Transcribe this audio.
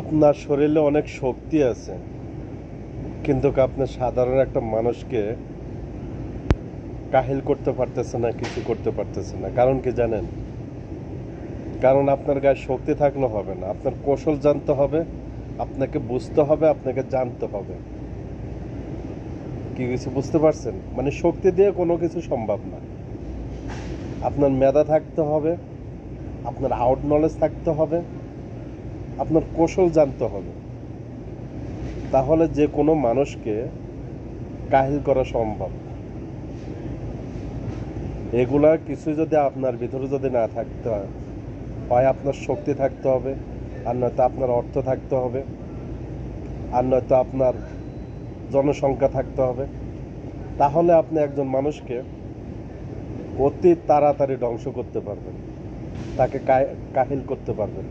আপনার শরীরে অনেক শক্তি আছে, কিন্তু আপনি সাধারণ একটা মানুষকে কাহিল করতে পারতেছে না, কিছু করতে পারতেছে না। কারণ কি জানেন? কারণ আপনার গায়ে শক্তি থাকলে হবে না। আপনার কৌশল জানতে হবে, আপনাকে বুঝতে হবে, আপনাকে জানতে হবে। কি কিছু বুঝতে পারছেন? মানে শক্তি দিয়ে কোনো কিছু সম্ভব না। আপনার মেধা থাকতে হবে, আপনার আউট নলেজ থাকতে হবে আপনার কৌশল জানতে হবে। তাহলে যে কোনো মানুষকে কাহিল করা সম্ভব। এগুলা কিছু যদি আপনার ভিতরে যদি না থাকতে হয় আপনার শক্তি থাকতে হবে, আর নয়তো আপনার অর্থ থাকতে হবে, আর নয়তো আপনার জনসংখ্যা থাকতে হবে, তাহলে আপনি একজন মানুষকে অতি তাড়াতাড়ি ধ্বংস করতে পারবেন, তাকে কাহিল করতে পারবেন।